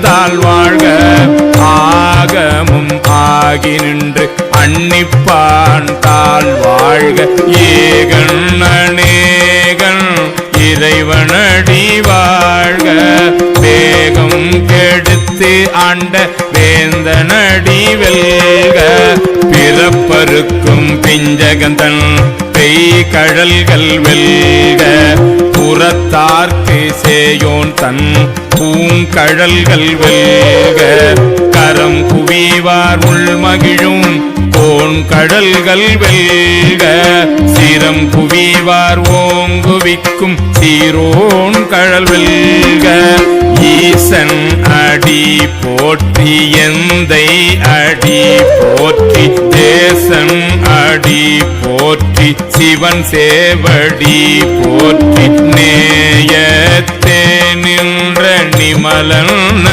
தாழ் வாழ்க. ஆகமும் ஆகி நின்று அன்னிப்பான் தாழ் வாழ்க. ஏகன் அநேகன் இறைவனடி வாழ்க. வேகம் கெடுத்து ஆண்ட வேந்தனடி வெல்க. பிறப்பருக்கும் பிஞ்சகந்தன் பெய் கழல்கள் வெல்க. புறத்தார்க்கு சேயோன் தன் பூங்கழல்கள் வெல்க. கரம் குவிவார் உள்மகிழும் கோன் கடல்கள் வெல்க. சிரம் குவிவார் ஓங்குவிக்கும் சீரோன் கழல் வெல்க. ஈசன் அடி போற்றி எந்தை அடி போற்றி தேசன் அடி போற்றி சிவன் சேவடி போற்றி நேயத்தே நின்ற நிமலன்